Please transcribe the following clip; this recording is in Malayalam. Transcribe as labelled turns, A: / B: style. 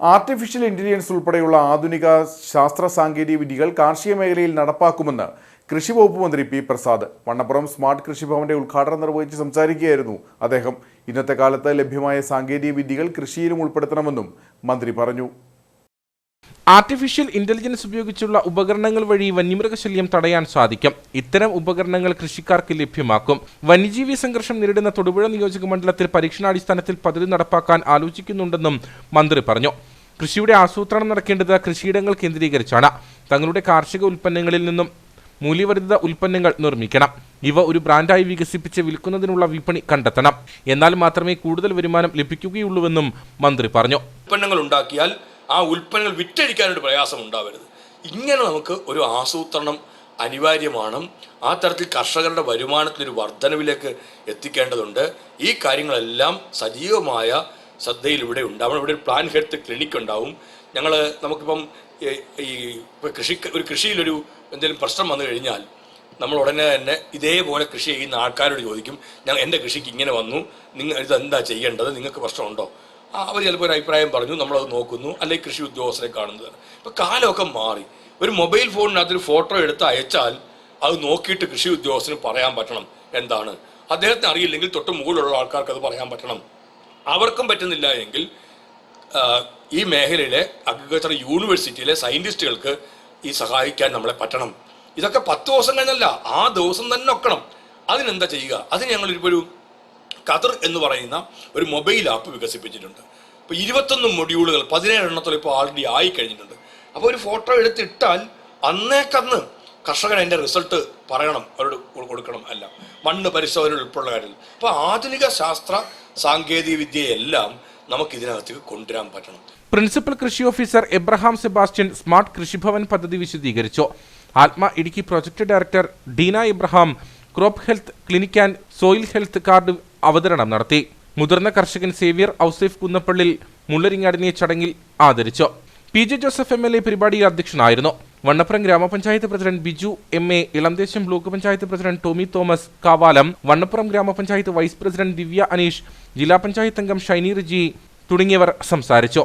A: ആർട്ടിഫിഷ്യൽ ഇന്റലിജൻസ് ഉൾപ്പെടെയുള്ള ആധുനിക ശാസ്ത്ര സാങ്കേതിക വിദ്യകൾ കാർഷിക മേഖലയിൽ നടപ്പാക്കുമെന്ന് കൃഷി വകുപ്പ് മന്ത്രി പി പ്രസാദ് വണ്ണപ്പുറം സ്മാർട്ട് കൃഷിഭവന്റെ ഉദ്ഘാടനം നിർവഹിച്ച് സംസാരിക്കുകയായിരുന്നു അദ്ദേഹം. ഇന്നത്തെ കാലത്ത് ലഭ്യമായ സാങ്കേതിക വിദ്യകൾ കൃഷിയിലും ഉൾപ്പെടുത്തണമെന്നും മന്ത്രി പറഞ്ഞു.
B: ആർട്ടിഫിഷ്യൽ ഇന്റലിജൻസ് ഉപയോഗിച്ചുള്ള ഉപകരണങ്ങൾ വഴി വന്യമൃഗശല്യം തടയാൻ സാധിക്കും. ഇത്തരം ഉപകരണങ്ങൾ കൃഷിക്കാർക്ക് ലഭ്യമാക്കും. വന്യജീവി സംഘർഷം നേരിടുന്ന തൊടുപുഴ നിയോജക മണ്ഡലത്തിൽ പരീക്ഷണാടിസ്ഥാനത്തിൽ പദ്ധതി നടപ്പാക്കാൻ ആലോചിക്കുന്നുണ്ടെന്നും മന്ത്രി പറഞ്ഞു. കൃഷിയുടെ ആസൂത്രണം നടക്കേണ്ടത് കൃഷിയിടങ്ങൾ കേന്ദ്രീകരിച്ചാണ്. തങ്ങളുടെ കാർഷിക ഉൽപ്പന്നങ്ങളിൽ നിന്നും മൂല്യവർദ്ധിത ഉൽപ്പന്നങ്ങൾ നിർമ്മിക്കണം. ഇവ ഒരു ബ്രാൻഡായി വികസിപ്പിച്ച് വിൽക്കുന്നതിനുള്ള വിപണി കണ്ടെത്തണം. എന്നാൽ മാത്രമേ കൂടുതൽ വരുമാനം ലഭിക്കുകയുള്ളൂവെന്നും മന്ത്രി പറഞ്ഞു.
C: ഉൽപ്പന്നങ്ങൾ ഉണ്ടാക്കിയാൽ ആ ഉൽപ്പന്നങ്ങൾ വിറ്റഴിക്കാനൊരു പ്രയാസം ഉണ്ടാവരുത് ഇങ്ങനെ നമുക്ക് ഒരു ആസൂത്രണം അനിവാര്യമാണ്. ആ തരത്തിൽ കർഷകരുടെ വരുമാനത്തിലൊരു വർധനവിലേക്ക് എത്തിക്കേണ്ടതുണ്ട്. ഈ കാര്യങ്ങളെല്ലാം സജീവമായ ശ്രദ്ധയിൽ ഇവിടെ ഉണ്ടാവണം ഇവിടെ ഒരു പ്ലാൻ ഹെൽത്ത് ക്ലിനിക് ഉണ്ടാവും. ഞങ്ങൾ നമുക്കിപ്പം ഈ- കൃഷി ഒരു കൃഷിയിലൊരു എന്തെങ്കിലും പ്രശ്നം വന്നു കഴിഞ്ഞാൽ നമ്മൾ ഉടനെ തന്നെ ഇതേപോലെ കൃഷി ചെയ്യുന്ന ആൾക്കാരോട് ചോദിക്കും ഞാൻ എന്റെ കൃഷിക്ക് ഇങ്ങനെ വന്നു. നിങ്ങൾ ഇതെന്താ ചെയ്യേണ്ടത്? നിങ്ങൾക്ക് പ്രശ്നമുണ്ടോ? അവർ ചിലപ്പോൾ ഒരു അഭിപ്രായം പറഞ്ഞു നമ്മളത് നോക്കുന്നു അല്ലെങ്കിൽ കൃഷി ഉദ്യോഗസ്ഥരെ കാണുന്നത്. ഇപ്പം കാലമൊക്കെ മാറി. ഒരു മൊബൈൽ ഫോണിനകത്തൊരു ഫോട്ടോ എടുത്ത് അയച്ചാൽ അത് നോക്കിയിട്ട് കൃഷി ഉദ്യോഗസ്ഥന് പറയാൻ പറ്റണം എന്താണ്. അദ്ദേഹത്തിന് അറിയില്ലെങ്കിൽ തൊട്ട് മുകളിലുള്ള ആൾക്കാർക്ക് അത് പറയാൻ പറ്റണം. അവർക്കും പറ്റുന്നില്ല എങ്കിൽ ഈ മേഖലയിലെ അഗ്രികൾച്ചർ യൂണിവേഴ്സിറ്റിയിലെ സയന്റിസ്റ്റുകൾക്ക് ഈ സഹായിക്കാൻ നമ്മളെ പറ്റണം. ഇതൊക്കെ പത്ത് ദിവസം കഴിഞ്ഞല്ല ആ ദിവസം തന്നെ ഒക്കണം. അതിനെന്താ ചെയ്യുക? അതിന് ഞങ്ങൾ ഒരു കതർ എന്ന് പറയുന്ന ഒരു മൊബൈൽ ആപ്പ് വികസിപ്പിച്ചിട്ടുണ്ട്. ഇപ്പോൾ ഇരുപത്തൊന്ന് മൊഡ്യൂളുകൾ പതിനേഴ് എണ്ണത്തോളം ഇപ്പോൾ ആൾറെഡി ആയി കഴിഞ്ഞിട്ടുണ്ട്. അപ്പോൾ ഒരു ഫോട്ടോ എടുത്തിട്ടാൽ അന്നേക്കന്ന് കർഷകൻ അതിന്റെ റിസൾട്ട് പറയണം അവരോട് കൊടുക്കണം അല്ല മണ്ണ് പരിശോധന ഉൾപ്പെടെയുള്ള കാര്യത്തിൽ അപ്പോൾ ആധുനിക ശാസ്ത്ര സാങ്കേതിക വിദ്യയെല്ലാം നമുക്ക് ഇതിനകത്തേക്ക് കൊണ്ടുവരാൻ പറ്റണം.
B: പ്രിൻസിപ്പൽ കൃഷി ഓഫീസർ എബ്രഹാം സെബാസ്റ്റ്യൻ സ്മാർട്ട് കൃഷിഭവൻ പദ്ധതി വിശദീകരിച്ചു. Atma Idukki project director Deena Ibrahim crop health clinic and soil health card അവതരണം നടത്തി. മുതിർന്ന കർഷകൻ സേവ്യർ ഔസേഫ് കുന്നപ്പള്ളിൽ മുള്ളരിങ്ങാടിനെ ചടങ്ങിൽ ആദരിച്ചു. P J Joseph M L A പരിപാടിയിൽ അധ്യക്ഷനായിരുന്നു. വണ്ണപ്പുറം ഗ്രാമപഞ്ചായത്ത് president Biju M A Elamdesam block panchayat president Tomy Thomas Kavalam Vannappuram ഗ്രാമപഞ്ചായത്ത് വൈസ് പ്രസിഡന്റ് ദിവ്യ അനീഷ് ജില്ലാ പഞ്ചായത്ത് അംഗം ഷൈനി റിജി തുടങ്ങിയവർ സംസാരിച്ചു.